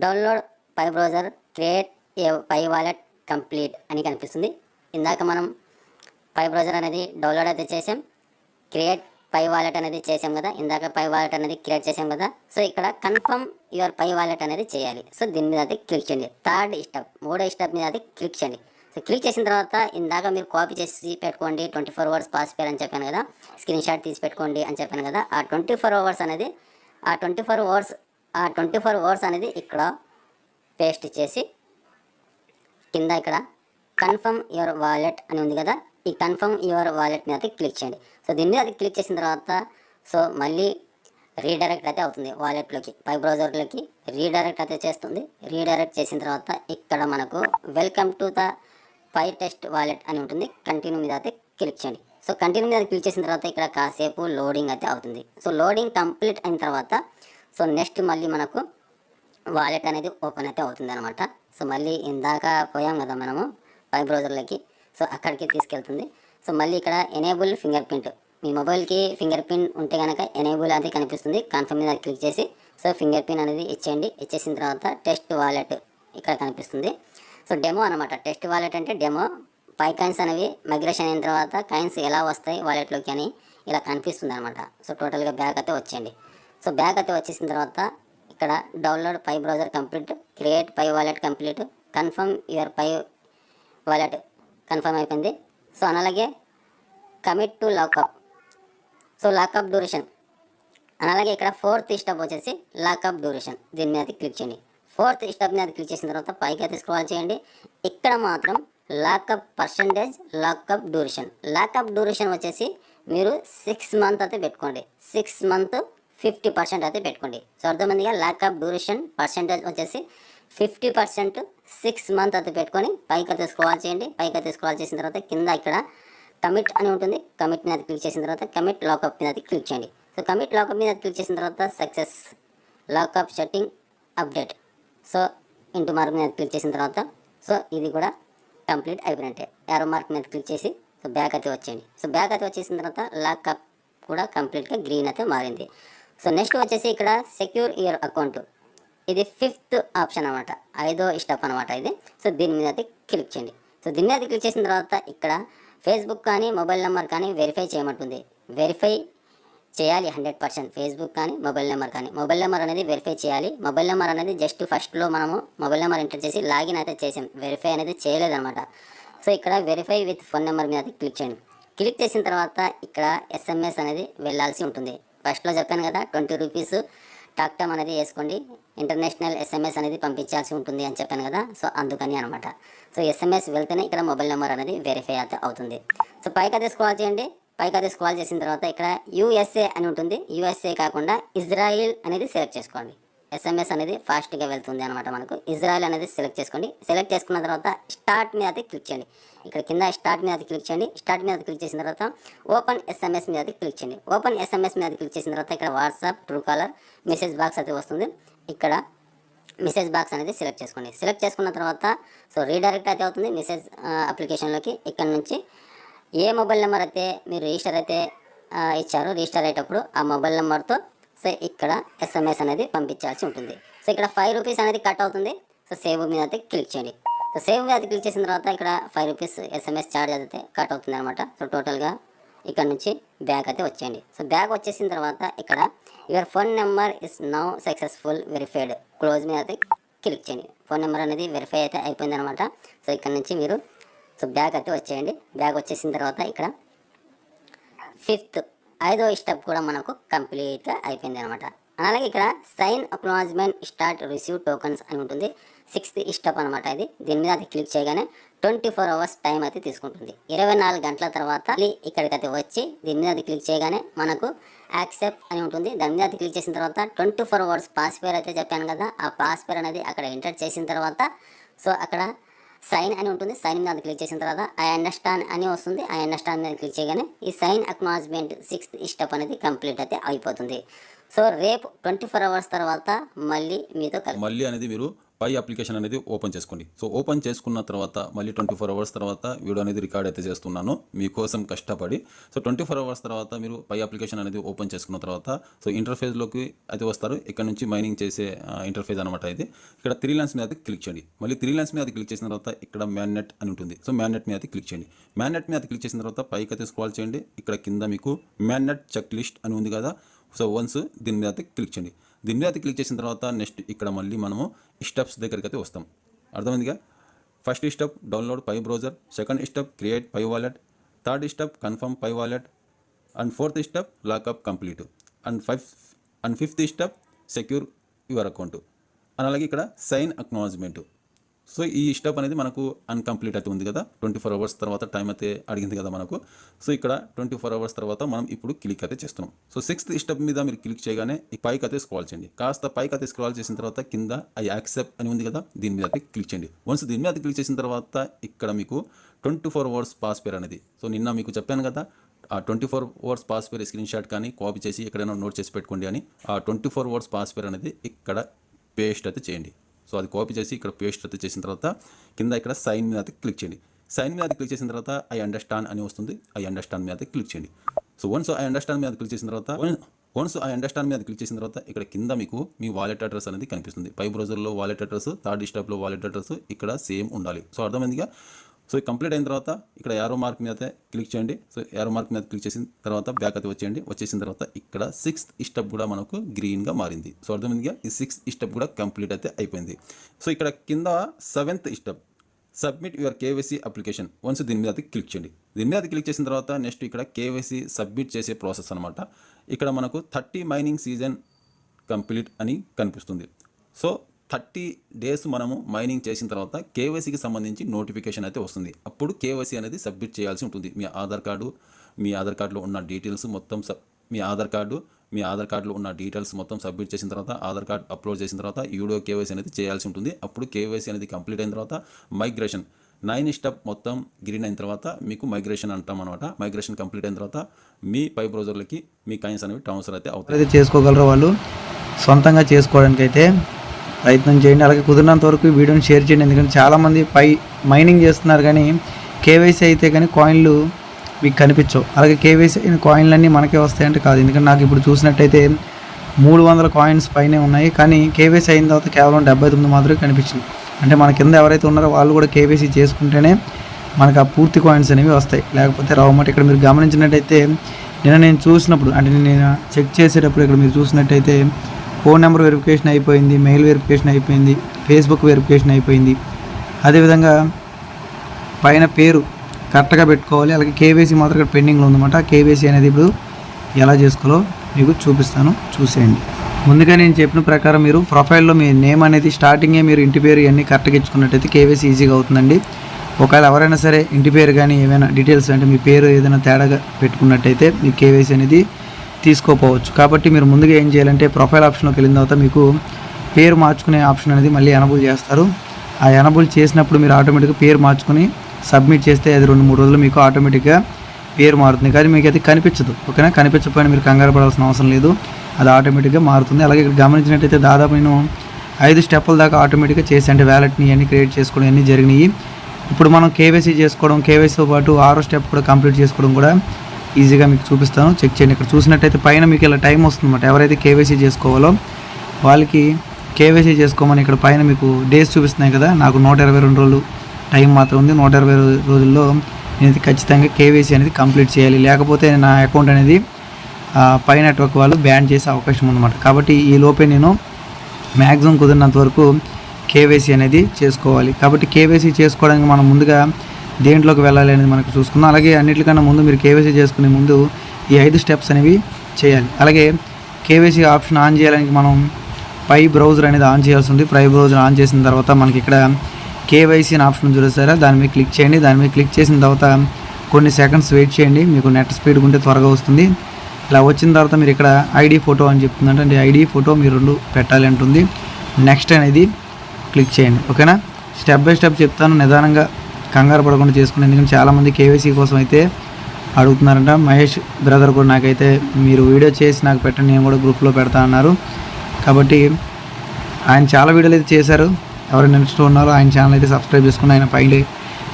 download Pi browser create a Pi wallet complete అని కనిపిస్తుంది. ఇందాక మనం పై బ్రౌజర్ అనేది డౌన్లోడ్ అయితే చేసాం క్రియేట్ పై వాలెట్ అనేది చేసాం కదా ఇందాక పై వాలెట్ అనేది క్రియేట్ చేసాం కదా. సో ఇక్కడ కన్ఫర్మ్ యువర్ పై వాలెట్ అనేది చేయాలి. సో దీని మీద అయితే క్లిక్ చేయండి. థర్డ్ స్టెప్ మూడో స్టెప్ మీద అయితే క్లిక్ చేయండి. సో క్లిక్ చేసిన తర్వాత ఇందాక మీరు కాపీ చేసి పెట్టుకోండి twenty four hours passphrase అని చెప్పాను కదా స్క్రీన్ షాట్ తీసి పెట్టుకోండి అని చెప్పాను కదా ఆ ట్వంటీ ఫోర్ అవర్స్ అనేది ఆ ట్వంటీ ఫోర్ అవర్స్ ఆ ట్వంటీ ఫోర్ అవర్స్ అనేది ఇక్కడ పేస్ట్ చేసి కింద ఇక్కడ కన్ఫర్మ్ యువర్ వాలెట్ అని ఉంది కదా ఈ కన్ఫర్మ్ యువర్ వాలెట్ మీద క్లిక్ చేయండి. సో దీని మీద అది క్లిక్ చేసిన తర్వాత సో మళ్ళీ రీడైరెక్ట్ అయితే అవుతుంది వాలెట్లోకి పై బ్రౌజర్లోకి రీడైరెక్ట్ అయితే చేస్తుంది. రీడైరెక్ట్ చేసిన తర్వాత ఇక్కడ మనకు welcome to the Pi test wallet అని ఉంటుంది. కంటిన్యూ మీద అయితే క్లిక్ చేయండి. సో కంటిన్యూ మీద క్లిక్ చేసిన తర్వాత ఇక్కడ కాసేపు లోడింగ్ అయితే అవుతుంది. సో లోడింగ్ కంప్లీట్ అయిన తర్వాత సో నెక్స్ట్ మళ్ళీ మనకు వాలెట్ అనేది ఓపెన్ అయితే అవుతుంది అనమాట సో మళ్ళీ ఇందాక పోయాం కదా మనము పై బ్రౌజర్లోకి. సో అక్కడికి తీసుకెళ్తుంది. సో మళ్ళీ ఇక్కడ ఎనేబుల్ ఫింగర్ ప్రింట్. మీ మొబైల్కి ఫింగర్ ప్రింట్ ఉంటే కనుక ఎనేబుల్ అది కనిపిస్తుంది. కన్ఫర్మ్ మీద క్లిక్ చేసి సో ఫింగర్ ప్రింట్ అనేది ఇచ్చేయండి. ఇచ్చేసిన తర్వాత టెస్ట్ వాలెట్ ఇక్కడ కనిపిస్తుంది. సో డెమో అనమాట టెస్ట్ వాలెట్ అంటే డెమో. పై కాయిన్స్ అనేవి మైగ్రేషన్ అయిన తర్వాత కాయిన్స్ ఎలా వస్తాయి వాలెట్లోకి అని ఇలా కనిపిస్తుంది అనమాట సో టోటల్గా బ్యాగ్ అయితే వచ్చేయండి. సో బ్యాక్ అయితే వచ్చేసిన తర్వాత ఇక్కడ download Pi browser complete create Pi wallet complete confirm your Pi wallet confirm అయిపోయింది. సో అలాగే commit to lockup. So lockup duration. అలాగే ఇక్కడ ఫోర్త్ స్టెప్ వచ్చేసి లాకప్ డ్యూరేషన్. దీని మీద క్లిక్ చేయండి. ఫోర్త్ స్టెప్ మీద క్లిక్ చేసిన తర్వాత పైకి అయితే స్క్రాల్ చేయండి. ఇక్కడ మాత్రం lockup percentage lockup duration. Lockup duration వచ్చేసి మీరు సిక్స్ మంత్ అయితే పెట్టుకోండి. సిక్స్ మంత్ ఫిఫ్టీ పర్సెంట్ అయితే పెట్టుకోండి. సో అర్థమైందిగా? లాకప్ డ్యూరేషన్ పర్సెంటేజ్ వచ్చేసి ఫిఫ్టీ పర్సెంట్ సిక్స్ మంత్ అయితే పెట్టుకొని పైకి అయితే స్క్రాల్ చేయండి. పైకి అయితే స్క్రాల్ చేసిన తర్వాత కింద ఇక్కడ కమిట్ అని ఉంటుంది. కమిట్ మీద క్లిక్ చేసిన తర్వాత కమిట్ లాకప్ మీద క్లిక్ చేయండి. సో కమిట్ లాకప్ మీద క్లిక్ చేసిన తర్వాత success lockup setting update so into mark మీద క్లిక్ చేసిన తర్వాత సో ఇది కూడా కంప్లీట్ అయిపోయినట్టే. యారో మార్క్ మీద క్లిక్ చేసి సో బ్యాక్ అయితే వచ్చేయండి. సో బ్యాక్ అయితే వచ్చేసిన తర్వాత లాకప్ కూడా కంప్లీట్గా గ్రీన్ అయితే మారింది. సో నెక్స్ట్ వచ్చేసి ఇక్కడ సెక్యూర్ యువర్ అకౌంట్. ఇది ఫిఫ్త్ ఆప్షన్ అనమాట ఐదో స్టెప్ అనమాట ఇది. సో దీని మీద అయితే క్లిక్ చేయండి. సో దీని మీద క్లిక్ చేసిన తర్వాత ఇక్కడ ఫేస్బుక్ కానీ మొబైల్ నెంబర్ కానీ వెరిఫై చేయమంటుంది వెరిఫై చేయాలి హండ్రెడ్ పర్సెంట్. ఫేస్బుక్ కానీ మొబైల్ నెంబర్ కానీ. మొబైల్ నెంబర్ అనేది వెరిఫై చేయాలి. మొబైల్ నెంబర్ అనేది జస్ట్ ఫస్ట్లో మనము మొబైల్ నెంబర్ ఎంటర్ చేసి లాగిన్ అయితే చేసాం. వెరిఫై అనేది చేయలేదన్నమాట. సో ఇక్కడ వెరిఫై విత్ ఫోన్ నెంబర్ మీద క్లిక్ చేయండి. క్లిక్ చేసిన తర్వాత ఇక్కడ ఎస్ఎంఎస్ అనేది వెళ్ళాల్సి ఉంటుంది. ఫస్ట్లో చెప్పాను కదా ట్వంటీ రూపీస్ టాక్టమ్ అనేది వేసుకోండి. ఇంటర్నేషనల్ ఎస్ఎంఎస్ అనేది పంపించాల్సి ఉంటుంది అని చెప్పాను కదా సో అందుకని అనమాట సో ఎస్ఎంఎస్ వెళ్తేనే ఇక్కడ మొబైల్ నెంబర్ అనేది వెరిఫై అయితే అవుతుంది. సో పైకి అదే స్క్రాల్ చేయండి. పైకి అదే స్క్రాల్ చేసిన తర్వాత ఇక్కడ యూఎస్ఏ అని ఉంటుంది. యూఎస్ఏ కాకుండా ఇజ్రాయిల్ అనేది సెలెక్ట్ చేసుకోండి. ఎస్ఎంఎస్ అనేది ఫాస్ట్గా వెళ్తుంది అనమాట మనకు. ఇజ్రాయల్ అనేది సెలెక్ట్ చేసుకోండి. సెలెక్ట్ చేసుకున్న తర్వాత స్టార్ట్ మీద క్లిక్ చేయండి. ఇక్కడ కింద స్టార్ట్ మీద క్లిక్ చేయండి. స్టార్ట్ మీద క్లిక్ చేసిన తర్వాత ఓపెన్ ఎస్ఎంఎస్ మీద క్లిక్ చేయండి. ఓపెన్ ఎస్ఎంఎస్ మీద క్లిక్ చేసిన తర్వాత ఇక్కడ WhatsApp Truecaller message box అయితే వస్తుంది. ఇక్కడ మెసేజ్ బాక్స్ అనేది సెలెక్ట్ చేసుకోండి. సెలెక్ట్ చేసుకున్న తర్వాత సో రీడైరెక్ట్ అయితే అవుతుంది మెసేజ్ అప్లికేషన్లోకి. ఇక్కడ నుంచి ఏ మొబైల్ నెంబర్ అయితే మీరు రిజిస్టర్ అయితే ఇచ్చారు ఇచ్చారో రిజిస్టర్ అయ్యేటప్పుడు ఆ మొబైల్ నెంబర్తో సో ఇక్కడ ఎస్ఎంఎస్ అనేది పంపించాల్సి ఉంటుంది. సో ఇక్కడ ఫైవ్ రూపీస్ అనేది కట్ అవుతుంది. సో సేవ్ మీద అయితే క్లిక్ చేయండి. సో సేవ్ మీద క్లిక్ చేసిన తర్వాత ఇక్కడ ఫైవ్ రూపీస్ ఎస్ఎంఎస్ ఛార్జ్ అయితే కట్ అవుతుంది అనమాట సో టోటల్గా ఇక్కడ నుంచి బ్యాక్ అయితే వచ్చేయండి. సో బ్యాక్ వచ్చేసిన తర్వాత ఇక్కడ your phone number is now successful verified close మీద అయితే క్లిక్ చేయండి. ఫోన్ నెంబర్ అనేది వెరిఫై అయితే అయిపోయింది అనమాట సో ఇక్కడ నుంచి మీరు సో బ్యాక్ అయితే వచ్చేయండి. బ్యాక్ వచ్చేసిన తర్వాత ఇక్కడ ఫిఫ్త్ ఐదో స్టెప్ కూడా మనకు కంప్లీట్గా అయిపోయింది అనమాట అలాగే ఇక్కడ sign acknowledgement start receive tokens అని ఉంటుంది. సిక్స్త్ స్టెప్ అనమాట ఇది. దీని మీద అది క్లిక్ చేయగానే ట్వంటీ ఫోర్ అవర్స్ టైం అయితే తీసుకుంటుంది. ఇరవై నాలుగు గంటల తర్వాత ఇక్కడికి అయితే వచ్చి దీని మీద అది క్లిక్ చేయగానే మనకు యాక్సెప్ట్ అని ఉంటుంది. దాని మీద అది క్లిక్ చేసిన తర్వాత twenty four hours passphrase అయితే చెప్పాను కదా. ఆ పాస్ పేర్ అనేది అక్కడ ఎంటర్ చేసిన తర్వాత సో అక్కడ సైన్ అని ఉంటుంది. సైన్ మీద క్లిక్ చేసిన తర్వాత ఐ అండర్స్టాండ్ అని వస్తుంది. ఐ అండర్స్టాండ్ మీద క్లిక్ చేయగానే ఈ సైన్ అక్నాలజ్మెంట్ సిక్స్త్ స్టెప్ అనేది కంప్లీట్ అయితే అయిపోతుంది. సో రేపు ట్వంటీ ఫోర్ అవర్స్ తర్వాత మళ్ళీ మీతో
మళ్ళీ అనేది మీరు పై అప్లికేషన్ అనేది ఓపెన్ చేసుకోండి. సో ఓపెన్ చేసుకున్న తర్వాత మళ్ళీ ట్వంటీ ఫోర్ అవర్స్ తర్వాత వీడియో అనేది రికార్డ్ అయితే చేస్తున్నాను. మీకోసం కష్టపడి. సో ట్వంటీ ఫోర్ అవర్స్ తర్వాత మీరు పై అప్లికేషన్ అనేది ఓపెన్ చేసుకున్న తర్వాత సో ఇంటర్ఫేస్లోకి అయితే వస్తారు. ఇక్కడ నుంచి మైనింగ్ చేసే ఇంటర్ఫేస్ అనమాట ఇది. ఇక్కడ త్రీ లైన్స్ మీద క్లిక్ చేయండి. మళ్ళీ త్రీ లైన్స్ మీద క్లిక్ చేసిన తర్వాత ఇక్కడ మ్యాన్నెట్ అని ఉంటుంది. సో మ్యాన్నెట్ మీద క్లిక్ చేయండి. మ్యాన్నెట్ మీద క్లిక్ చేసిన తర్వాత పైకి అయితే స్క్రాల్ చేయండి. ఇక్కడ కింద మీకు మ్యాన్నెట్ చెక్ లిస్ట్ అని ఉంది కదా. సో వన్స్ దీని మీద క్లిక్ చేయండి. దీని మీద క్లిక్ చేసిన తర్వాత నెక్స్ట్ ఇక్కడ మళ్ళీ మనము స్టెప్స్ దగ్గరికి అయితే వస్తాం. అర్థమైందిగా? First step download Pi browser second step create Pi wallet third step confirm Pi wallet and fourth step lockup complete and five and fifth step secure your account అలాగే ఇక్కడ సైన్ అక్నాలజ్మెంట్ సో ఈ స్టెప్ అనేది మనకు అన్కంప్లీట్ అయితే ఉంది కదా. ట్వంటీ ఫోర్ అవర్స్ తర్వాత టైం అయితే అడిగింది కదా మనకు. సో ఇక్కడ ట్వంటీ ఫోర్ అవర్స్ తర్వాత మనం ఇప్పుడు క్లిక్ అయితే చేస్తున్నాం. సో సిక్స్త్ స్టెప్ మీద మీరు క్లిక్ చేయగానే ఈ పైకి అయితే స్క్రాల్ చేయండి. కాస్త పైకి అయితే స్క్రాల్ చేసిన తర్వాత కింద ఐ యాక్సెప్ట్ అని ఉంది కదా దీని మీద అయితే క్లిక్ చేయండి. వన్స్ దీని మీద క్లిక్ చేసిన తర్వాత ఇక్కడ మీకు twenty four hours passphrase అనేది సో నిన్న మీకు చెప్పాను కదా ఆ twenty four hours passphrase screenshot కానీ కాపీ చేసి ఎక్కడైనా నోట్ చేసి పెట్టుకోండి అని ఆ twenty four hours passphrase అనేది ఇక్కడ పేస్ట్ అయితే చేయండి. సో అది కాపీ చేసి ఇక్కడ పేస్ట్ అయితే చేసిన తర్వాత కింద ఇక్కడ సైన్ మీద అయితే క్లిక్ చేయండి. సైన్ మీద క్లిక్ చేసిన తర్వాత ఐ అండర్స్టాండ్ అని వస్తుంది. ఐ అండర్స్టాండ్ మీద క్లిక్ చేయండి. సో వన్స్ ఐ అండర్స్టాండ్ మీద క్లిక్ చేసిన తర్వాత వన్స్ ఐ అండర్స్టాండ్ మీద క్లిక్ చేసిన తర్వాత ఇక్కడ కింద మీకు మీ వాలెట్ అడ్రస్ అనేది కనిపిస్తుంది. పై బ్రౌజర్లో వాలెట్ అడ్రస్ థర్డ్ డిస్టాప్లో వాలెట్ అడ్రస్ ఇక్కడ సేమ్ ఉండాలి. సో అర్థమైందిగా? సో ఇది కంప్లీట్ అయిన తర్వాత ఇక్కడ యారో మార్క్ మీద అయితే క్లిక్ చేయండి. సో యారో మార్క్ మీద క్లిక్ చేసిన తర్వాత బ్యాక్ అయితే వచ్చేయండి. వచ్చేసిన తర్వాత ఇక్కడ సిక్స్త్ స్టెప్ కూడా మనకు గ్రీన్గా మారింది. సో అర్థమైందిగా ఈ సిక్స్త్ స్టెప్ కూడా కంప్లీట్ అయితే అయిపోయింది. సో ఇక్కడ కింద seventh step submit your KYC application once దీని మీద అయితే క్లిక్ చేయండి. దీని మీద క్లిక్ చేసిన తర్వాత నెక్స్ట్ ఇక్కడ కేవైసీ సబ్మిట్ చేసే ప్రాసెస్ అనమాట ఇక్కడ మనకు థర్టీ మైనింగ్ సీజన్ కంప్లీట్ అని కనిపిస్తుంది. సో థర్టీ డేస్ మనము మైనింగ్ చేసిన తర్వాత కేవైసీకి సంబంధించి నోటిఫికేషన్ అయితే వస్తుంది. అప్పుడు కేవైసీ అనేది సబ్మిట్ చేయాల్సి ఉంటుంది. మీ ఆధార్ కార్డు మీ ఆధార్ కార్డులో ఉన్న డీటెయిల్స్ మొత్తం సబ్ మీ ఆధార్ కార్డు మీ ఆధార్ కార్డులో ఉన్న డీటెయిల్స్ మొత్తం సబ్మిట్ చేసిన తర్వాత ఆధార్ కార్డు అప్లోడ్ చేసిన తర్వాత యూడో కేవైసీ అనేది చేయాల్సి ఉంటుంది. అప్పుడు కేవైసీ అనేది కంప్లీట్ అయిన తర్వాత మైగ్రేషన్. నైన్ స్టెప్ మొత్తం గ్రీన్ అయిన తర్వాత మీకు మైగ్రేషన్ అంటాం అనమాట మైగ్రేషన్ కంప్లీట్ అయిన తర్వాత మీ పై బ్రౌజర్లకి మీ కాయిన్స్ అనేవి ట్రాన్స్ఫర్ అయితే అవుతాయి.
చేసుకోగలరు వాళ్ళు సొంతంగా చేసుకోవడానికి అయితే ప్రయత్నం చేయండి. అలాగే కుదిరినంత వరకు ఈ వీడియోని షేర్ చేయండి. ఎందుకంటే చాలామంది పై మైనింగ్ చేస్తున్నారు కానీ కేవైసీ అయితే కానీ కాయిన్లు మీకు కనిపించవు. అలాగే కేవైసీ అయిన కాయిన్లన్నీ మనకే వస్తాయంటే కాదు. ఎందుకంటే నాకు ఇప్పుడు చూసినట్టయితే మూడు వందల కాయిన్స్ పైనే ఉన్నాయి. కానీ కేవైసీ అయిన తర్వాత కేవలం డెబ్బై తొమ్మిది మాత్రమే కనిపించింది. అంటే మన కింద ఎవరైతే ఉన్నారో వాళ్ళు కూడా కేవైసీ చేసుకుంటేనే మనకు ఆ పూర్తి కాయిన్స్ అనేవి వస్తాయి. లేకపోతే రావమాట ఇక్కడ మీరు గమనించినట్టయితే నిన్న నేను చూసినప్పుడు అంటే నేను చెక్ చేసేటప్పుడు ఇక్కడ మీరు చూసినట్టయితే ఫోన్ నెంబర్ వెరిఫికేషన్ అయిపోయింది మెయిల్ వెరిఫికేషన్ అయిపోయింది ఫేస్బుక్ వెరిఫికేషన్ అయిపోయింది. అదేవిధంగా పైన పేరు కరెక్ట్గా పెట్టుకోవాలి. అలాగే కేవైసీ మాత్రం ఇక్కడ పెండింగ్లో ఉందన్నమాట. కేవైసీ అనేది ఇప్పుడు ఎలా చేసుకోవాలో మీకు చూపిస్తాను. చూసేయండి. ముందుగా నేను చెప్పిన ప్రకారం మీరు ప్రొఫైల్లో మీ నేమ్ అనేది స్టార్టింగే మీరు ఇంటి పేరు ఇవన్నీ కరెక్ట్గా ఇచ్చుకున్నట్టయితే కేవైసీ ఈజీగా అవుతుందండి. ఒకవేళ ఎవరైనా సరే ఇంటి పేరు కానీ ఏమైనా డీటెయిల్స్ అంటే మీ పేరు ఏదైనా తేడాగా పెట్టుకున్నట్టయితే మీ కేవైసీ అనేది తీసుకోపోవచ్చు. కాబట్టి మీరు ముందుగా ఏం చేయాలంటే ప్రొఫైల్ ఆప్షన్లోకి వెళ్ళిన తర్వాత మీకు పేరు మార్చుకునే ఆప్షన్ అనేది మళ్ళీ ఎనబుల్ చేస్తారు. ఆ ఎనబుల్ చేసినప్పుడు మీరు ఆటోమేటిక్గా పేరు మార్చుకుని సబ్మిట్ చేస్తే అది రెండు మూడు రోజులు మీకు ఆటోమేటిక్గా పేరు మారుతుంది. కానీ మీకు అది కనిపించదు. ఓకేనా? కనిపించకపోయినా మీరు కంగారు పడాల్సిన అవసరం లేదు. అది ఆటోమేటిక్గా మారుతుంది. అలాగే ఇక్కడ గమనించినట్టయితే దాదాపు నేను ఐదు స్టెప్పుల దాకా ఆటోమేటిక్గా చేసి అంటే వ్యాలెట్ని అన్ని క్రియేట్ చేసుకోవడం అన్నీ జరిగినాయి. ఇప్పుడు మనం కేవైసీ చేసుకోవడం కేవైసీతో పాటు ఆరో స్టెప్ కూడా కంప్లీట్ చేసుకోవడం కూడా ఈజీగా మీకు చూపిస్తాను. చెక్ చేయండి. ఇక్కడ చూసినట్టయితే పైన మీకు ఇలా టైం వస్తుందన్నమాట. ఎవరైతే కేవైసీ చేసుకోవాలో వాళ్ళకి కేవైసీ చేసుకోమని ఇక్కడ పైన మీకు డేస్ చూపిస్తున్నాయి కదా. నాకు నూట ఇరవై రెండు రోజులు టైం మాత్రం ఉంది. నూట ఇరవై రోజుల్లో నేను ఖచ్చితంగా కేవైసీ అనేది కంప్లీట్ చేయాలి. లేకపోతే నా అకౌంట్ అనేది పై నెట్వర్క్ వాళ్ళు బ్యాన్ చేసే అవకాశం ఉందన్నమాట. కాబట్టి ఈ లోపే నేను మ్యాక్సిమం కుదిరినంత వరకు కేవైసీ అనేది చేసుకోవాలి. కాబట్టి కేవైసీ చేసుకోవడానికి మనం ముందుగా దేంట్లోకి వెళ్ళాలి అనేది మనకు చూసుకుందాం. అలాగే అన్నిటికన్నా ముందు మీరు కేవైసీ చేసుకునే ముందు ఈ ఐదు స్టెప్స్ అనేవి చేయాలి. అలాగే కేవైసీ ఆప్షన్ ఆన్ చేయడానికి మనం పై బ్రౌజర్ అనేది ఆన్ చేయాల్సి ఉంది. పై బ్రౌజర్ ఆన్ చేసిన తర్వాత మనకి ఇక్కడ కేవైసీ అని ఆప్షన్ చూసారా దాని మీద క్లిక్ చేయండి. దాని మీద క్లిక్ చేసిన తర్వాత కొన్ని సెకండ్స్ వెయిట్ చేయండి. మీకు నెట్ స్పీడ్ ఉంటే త్వరగా వస్తుంది. ఇలా వచ్చిన తర్వాత మీరు ఇక్కడ ఐడి ఫోటో అని చెప్తుంది అంటే ఐడి ఫోటో మీరు రెండు పెట్టాలి అంటుంది. నెక్స్ట్ అనేది క్లిక్ చేయండి. ఓకేనా? స్టెప్ బై స్టెప్ చెప్తాను. నిదానంగా కంగారు పడకుండా చేసుకుని ఎందుకంటే చాలామంది కేవైసీ కోసం అయితే అడుగుతున్నారంట. మహేష్ బ్రదర్ కూడా నాకైతే మీరు వీడియో చేసి నాకు పెట్టండి నేను కూడా గ్రూప్లో పెడతా అన్నారు. కాబట్టి ఆయన చాలా వీడియోలు అయితే చేశారు. ఎవరైనా ఇంట్రెస్ట్ ఉన్నారో ఆయన ఛానల్ అయితే సబ్స్క్రైబ్ చేసుకుని ఆయన పైన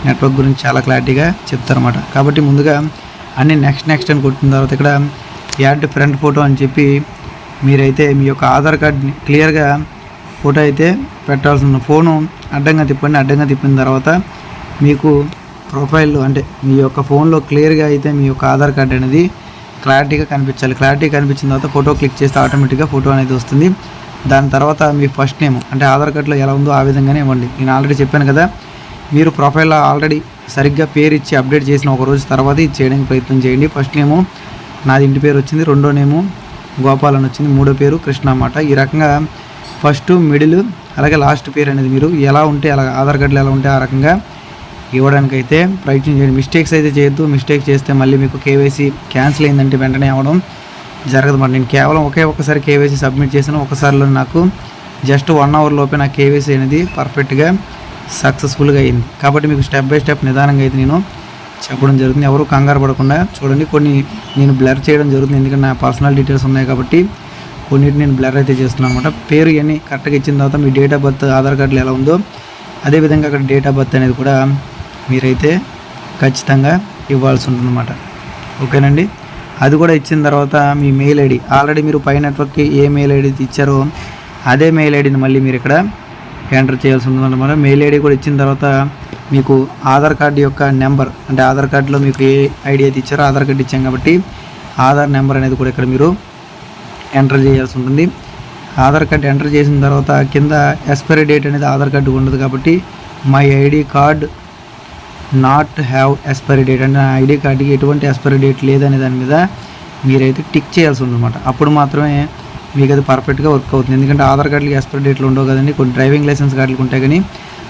నెట్వర్క్ గురించి చాలా క్లారిటీగా చెప్తారన్నమాట. కాబట్టి ముందుగా అన్ని నెక్స్ట్ నెక్స్ట్ అని కొట్టిన తర్వాత ఇక్కడ యాడ్ ఫ్రంట్ ఫోటో అని చెప్పి మీరైతే మీ యొక్క ఆధార్ కార్డ్ని క్లియర్గా ఫోటో అయితే పెట్టాల్సి ఉన్న ఫోను అడ్డంగా తిప్పండి. అడ్డంగా తిప్పిన తర్వాత మీకు ప్రొఫైల్లో అంటే మీ యొక్క ఫోన్లో క్లియర్గా అయితే మీ యొక్క ఆధార్ కార్డ్ అనేది క్లారిటీగా కనిపించాలి. క్లారిటీ కనిపించిన తర్వాత ఫోటో క్లిక్ చేస్తే ఆటోమేటిక్గా ఫోటో అనేది వస్తుంది. దాని తర్వాత మీ ఫస్ట్ నేమ్ అంటే ఆధార్ కార్డులో ఎలా ఉందో ఆ విధంగానే ఇవ్వండి. నేను ఆల్రెడీ చెప్పాను కదా మీరు ప్రొఫైల్లో ఆల్రెడీ సరిగ్గా పేరు ఇచ్చి అప్డేట్ చేసిన ఒక రోజు తర్వాత ఇది చేయడానికి ప్రయత్నం చేయండి. ఫస్ట్ నేము నాది ఇంటి పేరు వచ్చింది. రెండో నేము గోపాల్ అని వచ్చింది. మూడో పేరు కృష్ణ అన్నమాట. ఈ రకంగా ఫస్ట్ మిడిల్ అలాగే లాస్ట్ పేరు అనేది మీరు ఎలా ఉంటే అలా ఆధార్ కార్డులో ఎలా ఉంటే ఆ రకంగా ఇవ్వడానికి అయితే ప్రయత్నం చేయండి. మిస్టేక్స్ అయితే చేయొద్దు. మిస్టేక్ చేస్తే మళ్ళీ మీకు కేవైసీ క్యాన్సిల్ అయిందంటే వెంటనే అవ్వడం జరగదు నేను కేవలం ఒకే ఒక్కసారి కేవైసీ సబ్మిట్ చేశాను. ఒకసారిలో నాకు జస్ట్ వన్ అవర్ లోపే నా కేవైసీ అనేది పర్ఫెక్ట్గా సక్సెస్ఫుల్గా అయింది. కాబట్టి మీకు స్టెప్ బై స్టెప్ నిదానంగా అయితే నేను చెప్పడం జరుగుతుంది. ఎవరు కంగారు పడకుండా చూడండి. కొన్ని నేను బ్లర్ చేయడం జరుగుతుంది. ఎందుకంటే నా పర్సనల్ డీటెయిల్స్ ఉన్నాయి కాబట్టి కొన్నిటిని నేను బ్లర్ అయితే చేస్తున్నాను అనమాట పేరు ఇవన్నీ కరెక్ట్గా ఇచ్చిన తర్వాత మీ డేట్ ఆఫ్ బర్త్ ఆధార్ కార్డులో ఎలా ఉందో అదేవిధంగా అక్కడ డేట్ ఆఫ్ బర్త్ అనేది కూడా మీరైతే ఖచ్చితంగా ఇవ్వాల్సి ఉంటుందన్నమాట. ఓకేనండి? అది కూడా ఇచ్చిన తర్వాత మీ మెయిల్ ఐడి. ఆల్రెడీ మీరు పై నెట్వర్క్కి ఏ మెయిల్ ఐడి ఇచ్చారో అదే మెయిల్ ఐడిని మళ్ళీ మీరు ఇక్కడ ఎంటర్ చేయాల్సి ఉంటుందన్నమాట. మెయిల్ ఐడి కూడా ఇచ్చిన తర్వాత మీకు ఆధార్ కార్డు యొక్క నెంబర్ అంటే ఆధార్ కార్డులో మీకు ఏ ఐడి అయితే ఇచ్చారో ఆధార్ కార్డు ఇచ్చాం కాబట్టి ఆధార్ నెంబర్ అనేది కూడా ఇక్కడ మీరు ఎంటర్ చేయాల్సి ఉంటుంది. ఆధార్ కార్డ్ ఎంటర్ చేసిన తర్వాత కింద ఎక్స్పైరీ డేట్ అనేది ఆధార్ కార్డు ఉండదు కాబట్టి my ID card not have expiry date అంటే నా ఐడి కార్డుకి ఎటువంటి ఎస్పైరీ డేట్ లేదనే దాని మీద మీరైతే టిక్ చేయాల్సి ఉందన్నమాట. అప్పుడు మాత్రమే మీకు అది పర్ఫెక్ట్గా వర్క్ అవుతుంది. ఎందుకంటే ఆధార్ కార్డులకి ఎస్పైరీ డేట్లు ఉండవు కదండి. కొన్ని డ్రైవింగ్ లైసెన్స్ కార్డులు ఉంటాయి కానీ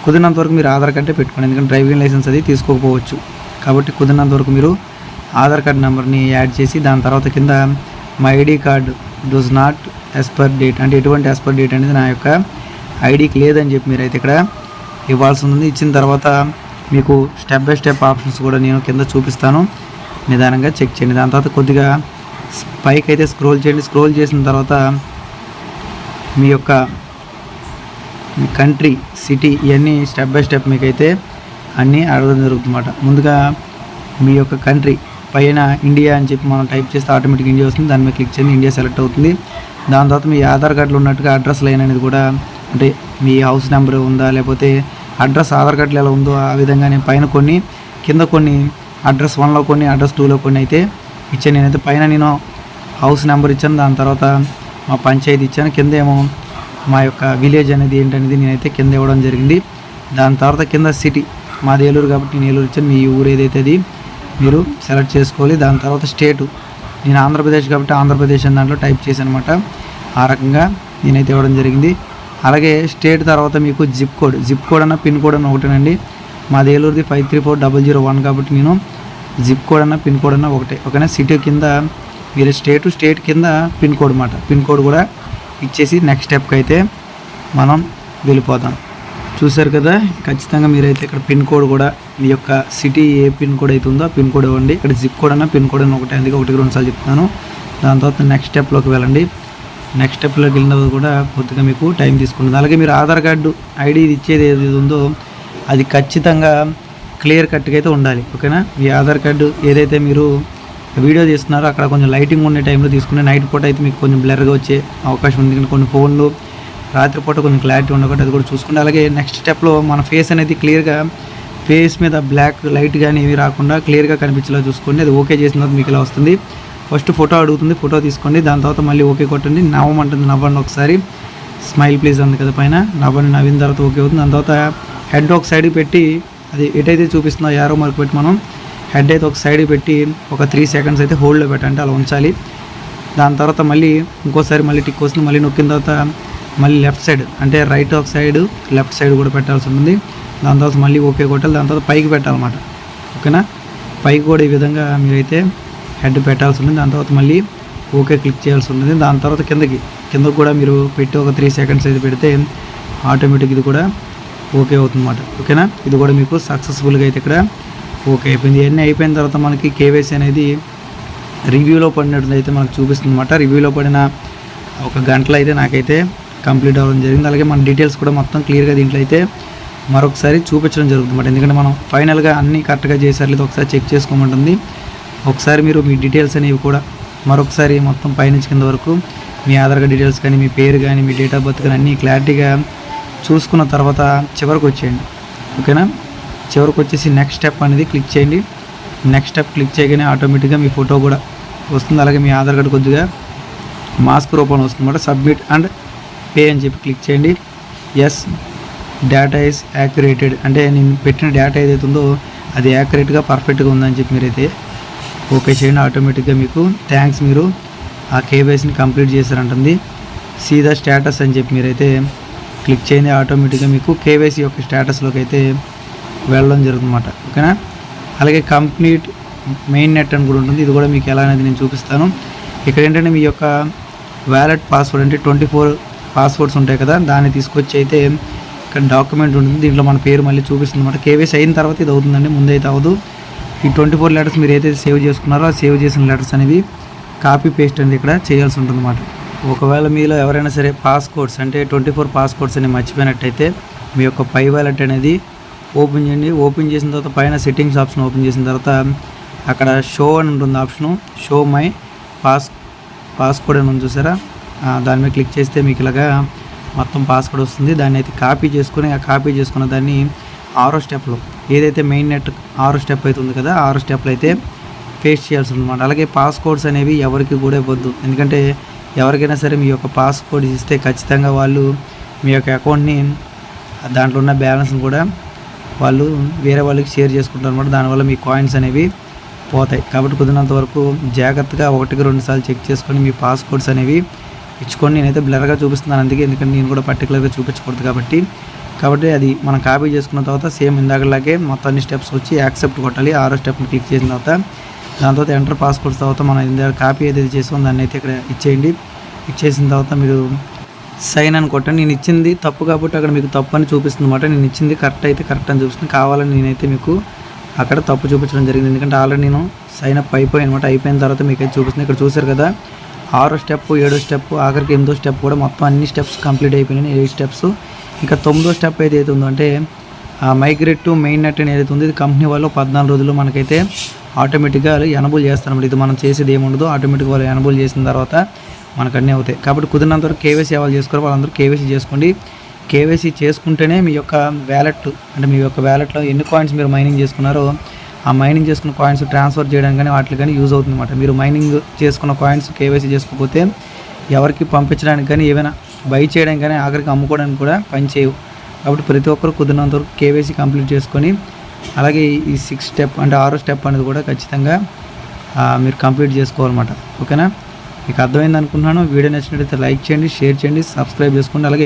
కుదిరినంత వరకు మీరు ఆధార్ కార్డే పెట్టుకోండి. ఎందుకంటే డ్రైవింగ్ లైసెన్స్ అది తీసుకోకపోవచ్చు. కాబట్టి కుదిరినంత వరకు మీరు ఆధార్ కార్డ్ నెంబర్ని యాడ్ చేసి దాని తర్వాత కింద my ID card does not expire date అంటే ఎటువంటి ఎస్పైర్ డేట్ అనేది నా యొక్క ఐడికి లేదని చెప్పి మీరైతే ఇక్కడ ఇవ్వాల్సి ఉంది ఇచ్చిన తర్వాత మీకు స్టెప్ బై స్టెప్ ఆప్షన్స్ కూడా నేను కింద చూపిస్తాను. నిదానంగా చెక్ చేయండి. దాని తర్వాత కొద్దిగా పైకి అయితే స్క్రోల్ చేయండి. స్క్రోల్ చేసిన తర్వాత మీ యొక్క మీ కంట్రీ సిటీ ఇవన్నీ స్టెప్ బై స్టెప్ మీకైతే అన్నీ అడగడం జరుగుతుందన్నమాట. ముందుగా మీ యొక్క కంట్రీ పైన ఇండియా అని చెప్పి మనం టైప్ చేస్తే ఆటోమేటిక్ ఇండియా వస్తుంది. దాని మీద క్లిక్ చేయండి. ఇండియా సెలెక్ట్ అవుతుంది. దాని తర్వాత మీ ఆధార్ కార్డులో ఉన్నట్టుగా అడ్రస్ లైన్ అనేది కూడా అంటే మీ హౌస్ నెంబర్ ఉందా? లేకపోతే అడ్రస్ ఆధార్ కార్డులో ఎలా ఉందో ఆ విధంగా నేను పైన కొన్ని కింద కొన్ని అడ్రస్ వన్లో కొన్ని అడ్రస్ టూలో కొన్ని అయితే ఇచ్చాను. నేనైతే పైన నేను హౌస్ నెంబర్ ఇచ్చాను దాని తర్వాత మా పంచాయతీ ఇచ్చాను. కింద ఏమో మా యొక్క విలేజ్ అనేది ఏంటనేది నేనైతే కింద ఇవ్వడం జరిగింది. దాని తర్వాత కింద సిటీ మాది ఏలూరు కాబట్టి నేను ఏలూరు ఇచ్చాను. మీ ఊరు ఏదైతే అది మీరు సెలెక్ట్ చేసుకోవాలి. దాని తర్వాత స్టేటు నేను ఆంధ్రప్రదేశ్ కాబట్టి ఆంధ్రప్రదేశ్ అని దాంట్లో టైప్ చేశాను అనమాట ఆ రకంగా నేనైతే ఇవ్వడం జరిగింది. అలాగే స్టేట్ తర్వాత మీకు జిప్ కోడ్ జిప్ కోడ్ అన్న పిన్ కోడ్ అన్న ఒకటేనండి. మాది ఏలూరుది five three four double zero one కాబట్టి నేను జిప్ కోడ్ అన్న పిన్ కోడ్ అన్న ఒకటే. ఓకేనా? సిటీ కింద మీరు స్టేట్ స్టేట్ కింద పిన్ కోడ్ అన్నమాట పిన్ కోడ్ కూడా ఇచ్చేసి నెక్స్ట్ స్టెప్కి అయితే మనం వెళ్ళిపోతాం. చూసారు కదా? ఖచ్చితంగా మీరైతే ఇక్కడ పిన్ కోడ్ కూడా మీ యొక్క సిటీ ఏ పిన్ కోడ్ అయితే ఉందో ఆ పిన్ కోడ్ ఇవ్వండి. ఇక్కడ జిప్ కోడ్ అన్న పిన్ కోడ్ అన్న ఒకటే. అందుకే ఒకటి రెండు సార్లు చెప్తున్నాను. దాని తర్వాత నెక్స్ట్ స్టెప్లోకి వెళ్ళండి. నెక్స్ట్ స్టెప్లోకి వెళ్ళిన కూడా కొద్దిగా మీకు టైం తీసుకుంటుంది. అలాగే మీరు ఆధార్ కార్డు ఐడి ఇచ్చేది ఏది ఉందో అది ఖచ్చితంగా క్లియర్ కట్గా అయితే ఉండాలి. ఓకేనా ఈ ఆధార్ కార్డు ఏదైతే మీరు వీడియో తీస్తున్నారో అక్కడ కొంచెం లైటింగ్ ఉండే టైంలో తీసుకునే నైట్ పూట అయితే మీకు కొంచెం బ్లర్గా వచ్చే అవకాశం ఉంది. ఎందుకంటే కొన్ని ఫోన్లు రాత్రిపూట కొంచెం క్లారిటీ ఉండకపోతే అది కూడా చూసుకుంటే అలాగే నెక్స్ట్ స్టెప్లో మన ఫేస్ అనేది క్లియర్గా ఫేస్ మీద బ్లాక్ లైట్ కానీ ఏవి రాకుండా క్లియర్గా కనిపించేలా చూసుకోండి. అది ఓకే చేసిన తర్వాత మీకు ఇలా వస్తుంది? ఫస్ట్ ఫోటో అడుగుతుంది ఫోటో తీసుకోండి దాని తర్వాత మళ్ళీ ఓకే కొట్టండి. నవ్వమంటుంది నవ్వండి ఒకసారి. స్మైల్ ప్లీజ్ అంది కదా పైన. నవ్వండి నవ్విన తర్వాత ఓకే అవుతుంది. దాని తర్వాత హెడ్ ఒక సైడ్కి పెట్టి అది ఎటైతే చూపిస్తుందో యారో మార్క్ పెట్టి మనం హెడ్ అయితే ఒక సైడ్ పెట్టి ఒక త్రీ సెకండ్స్ అయితే హోల్డ్లో పెట్టండి అలా ఉంచాలి. దాని తర్వాత మళ్ళీ ఇంకోసారి మళ్ళీ టిక్ వస్తుంది. మళ్ళీ నొక్కిన తర్వాత మళ్ళీ లెఫ్ట్ సైడ్ అంటే రైట్ ఒక సైడ్ లెఫ్ట్ సైడ్ కూడా పెట్టాల్సి ఉంటుంది దాని తర్వాత మళ్ళీ ఓకే కొట్టాలి. దాని తర్వాత పైకి పెట్టాలన్నమాట. ఓకేనా? పైకి కూడా ఈ విధంగా మీరైతే హెడ్ పెట్టాల్సి ఉంటుంది. దాని తర్వాత మళ్ళీ ఓకే క్లిక్ చేయాల్సి ఉంటుంది. దాని తర్వాత కిందకి కిందకు కూడా మీరు పెట్టి ఒక త్రీ సెకండ్స్ అయితే పెడితే ఆటోమేటిక్ ఇది కూడా ఓకే అవుతుందన్నమాట. ఓకేనా? ఇది కూడా మీకు సక్సెస్ఫుల్గా అయితే ఇక్కడ ఓకే అయిపోయింది. ఇవన్నీ అయిపోయిన తర్వాత మనకి కేవైసీ అనేది రివ్యూలో పడినట్టు అయితే మనకు చూపిస్తుంది అనమాట రివ్యూలో పడిన ఒక గంటలో అయితే నాకైతే కంప్లీట్ అవ్వడం జరిగింది. అలాగే మన డీటెయిల్స్ కూడా మొత్తం క్లియర్గా దీంట్లో అయితే మరొకసారి చూపించడం జరుగుతుంది అనమాట ఎందుకంటే మనం ఫైనల్గా అన్నీ కరెక్ట్గా చేశారు లేదా ఒకసారి చెక్ చేసుకోమంటుంది. ఒకసారి మీరు మీ డీటెయిల్స్ అనేవి కూడా మరొకసారి మొత్తం పైనుంచి కింద వరకు మీ ఆధార్ కార్డ్ డీటెయిల్స్ కానీ మీ పేరు కానీ మీ డేట్ ఆఫ్ బర్త్ కానీ అన్నీ క్లారిటీగా చూసుకున్న తర్వాత చివరికి వచ్చేయండి. ఓకేనా? చివరికి వచ్చేసి నెక్స్ట్ స్టెప్ అనేది క్లిక్ చేయండి. నెక్స్ట్ స్టెప్ క్లిక్ చేయగానే ఆటోమేటిక్గా మీ ఫోటో కూడా వస్తుంది. అలాగే మీ ఆధార్ కార్డు కొద్దిగా మాస్క్ రూపంలో వస్తుంది అనమాట సబ్మిట్ అండ్ పే అని చెప్పి క్లిక్ చేయండి. ఎస్ డేటా ఈస్ యాక్యురేటెడ్ అంటే నేను పెట్టిన డేటా ఏదైతే ఉందో అది యాక్యురేట్గా పర్ఫెక్ట్గా ఉందని చెప్పి మీరైతే ఓకే చేయండి. ఆటోమేటిక్గా మీకు థ్యాంక్స్ మీరు ఆ కేవైసీని కంప్లీట్ చేశారంటుంది. సీదా స్టేటస్ అని చెప్పి మీరైతే క్లిక్ చేయండి. ఆటోమేటిక్గా మీకు కేవైసీ యొక్క స్టేటస్లోకి అయితే వెళ్ళడం జరుగుతుందన్నమాట. ఓకేనా అలాగే కంప్లీట్ మెయిన్ నెట్ అని కూడా ఉంటుంది. ఇది కూడా మీకు ఎలా అనేది నేను చూపిస్తాను. ఇక్కడ ఏంటంటే మీ యొక్క వ్యాలెట్ పాస్వర్డ్ అంటే ట్వంటీ ఫోర్ పాస్వర్డ్స్ ఉంటాయి కదా దాన్ని తీసుకొచ్చి అయితే ఇక్కడ డాక్యుమెంట్ ఉంటుంది. దీంట్లో మన పేరు మళ్ళీ చూపిస్తుంది అనమాట కేవైసీ అయిన తర్వాత ఇది అవుతుందండి. ముందైతే అవ్వదు ఈ ట్వంటీ ఫోర్ లెటర్స్ మీరు ఏదైతే సేవ్ చేసుకున్నారో ఆ సేవ్ చేసిన లెటర్స్ అనేవి కాపీ పేస్ట్ అనేది ఇక్కడ చేయాల్సి ఉంటుందన్నమాట. ఒకవేళ మీలో ఎవరైనా సరే పాస్కోడ్స్ అంటే ట్వంటీ ఫోర్ పాస్కోడ్స్ అనేవి మర్చిపోయినట్టయితే మీ యొక్క పై వ్యాలెట్ అనేది ఓపెన్ చేయండి. ఓపెన్ చేసిన తర్వాత పైన సెట్టింగ్స్ ఆప్షన్ ఓపెన్ చేసిన తర్వాత అక్కడ షో అని ఉంటుంది option show my pass passcode అని ఉంది చూసారా? దాని మీద క్లిక్ చేస్తే మీకు ఇలాగా మొత్తం పాస్వర్డ్ వస్తుంది. దాన్ని అయితే కాపీ చేసుకుని ఆ కాపీ చేసుకున్న దాన్ని ఆరో స్టెప్లో. ఏదైతే మెయిన్ నెట్ ఆరో స్టెప్ అయితే ఉంది కదా ఆరో స్టెప్లు అయితే ఫేస్ చేయాల్సి ఉందన్నమాట అలాగే పాస్కోడ్స్ అనేవి ఎవరికి కూడా ఇవ్వద్దు. ఎందుకంటే ఎవరికైనా సరే మీ యొక్క పాస్కోడ్ ఇస్తే ఖచ్చితంగా వాళ్ళు మీ యొక్క అకౌంట్ని దాంట్లో ఉన్న బ్యాలెన్స్ని కూడా వాళ్ళు వేరే వాళ్ళకి షేర్ చేసుకుంటారు అనమాట దానివల్ల మీ కాయిన్స్ అనేవి పోతాయి. కాబట్టి కుదిరినంత వరకు జాగ్రత్తగా ఒకటికి రెండు సార్లు చెక్ చేసుకొని మీ పాస్పోర్ట్స్ అనేవి ఇచ్చుకొని నేనైతే బ్లర్గా చూపిస్తున్నాను. అందుకే ఎందుకంటే నేను కూడా పర్టికులర్గా చూపించకూడదు కాబట్టి కాబట్టి అది మనం కాపీ చేసుకున్న తర్వాత సేమ్ ఇందాకలాగే మొత్తం అన్ని స్టెప్స్ వచ్చి యాక్సెప్ట్ కొట్టాలి. ఆరో స్టెప్ని క్లిక్ చేసిన తర్వాత దాని తర్వాత ఎంటర్ పాస్పోర్ట్స్ తర్వాత మనం ఇందాక కాపీ ఏదైతే చేసామో దాన్ని అయితే ఇక్కడ ఇచ్చేయండి. ఇచ్చేసిన తర్వాత మీరు సైన్ అని కొట్టండి. నేను ఇచ్చింది తప్పు కాబట్టి అక్కడ మీకు తప్పు అని చూపిస్తుంది అనమాట నేను ఇచ్చింది కరెక్ట్ అయితే కరెక్ట్ అని చూపిస్తుంది. కావాలని నేనైతే మీకు అక్కడ తప్పు చూపించడం జరిగింది. ఎందుకంటే ఆల్రెడీ నేను సైన్ అప్ అయిపోయి అనమాట అయిపోయిన తర్వాత మీకు అయితే చూపిస్తుంది. ఇక్కడ చూసారు కదా? ఆరో స్టెప్ ఏడో స్టెప్ ఆఖరికి ఎనిమిదో స్టెప్ కూడా మొత్తం అన్ని స్టెప్స్ కంప్లీట్ అయిపోయినాయి ఎయిట్ స్టెప్స్. ఇంకా తొమ్మిదో స్టెప్ ఏదైతే ఉందో అంటే మైగ్రేట్ టు మెయిన్ నెట్ అని ఏదైతే ఉందో ఇది కంపెనీ వాళ్ళు పద్నాలుగు రోజుల్లో మనకైతే ఆటోమేటిక్గా ఎనబుల్ చేస్తారన్నమాట ఇది మనం చేసేది ఏముండదు ఆటోమేటిక్గా వాళ్ళు ఎనబుల్ చేసిన తర్వాత మనకు అన్నీ అవుతాయి. కాబట్టి కుదిరినంత వరకు కేవైసీ ఎవరు చేసుకోరు వాళ్ళందరూ కేవైసీ చేసుకోండి. కేవైసీ చేసుకుంటేనే మీ యొక్క వ్యాలెట్ అంటే మీ యొక్క వ్యాలెట్లో ఎన్ని కాయిన్స్ మీరు మైనింగ్ చేసుకున్నారో ఆ మైనింగ్ చేసుకున్న కాయిన్స్ ట్రాన్స్ఫర్ చేయడానికి కానీ వాటికి కానీ యూజ్ అవుతుంది అనమాట మీరు మైనింగ్ చేసుకున్న కాయిన్స్ కేవైసీ చేసుకోకపోతే ఎవరికి పంపించడానికి కానీ ఏమైనా బై చేయడానికి కానీ ఆఖరికి అమ్ముకోవడానికి కూడా పని చేయవు. కాబట్టి ప్రతి ఒక్కరు కుదిరినంత వరకు కేవైసీ కంప్లీట్ చేసుకొని అలాగే ఈ సిక్స్ స్టెప్ అంటే ఆరో స్టెప్ అనేది కూడా ఖచ్చితంగా మీరు కంప్లీట్ చేసుకోవాలన్నమాట. ఓకేనా? మీకు అర్థమైంది అనుకుంటున్నాను. వీడియో నచ్చినట్లయితే లైక్ చేయండి షేర్ చేయండి సబ్స్క్రైబ్ చేసుకోండి. అలాగే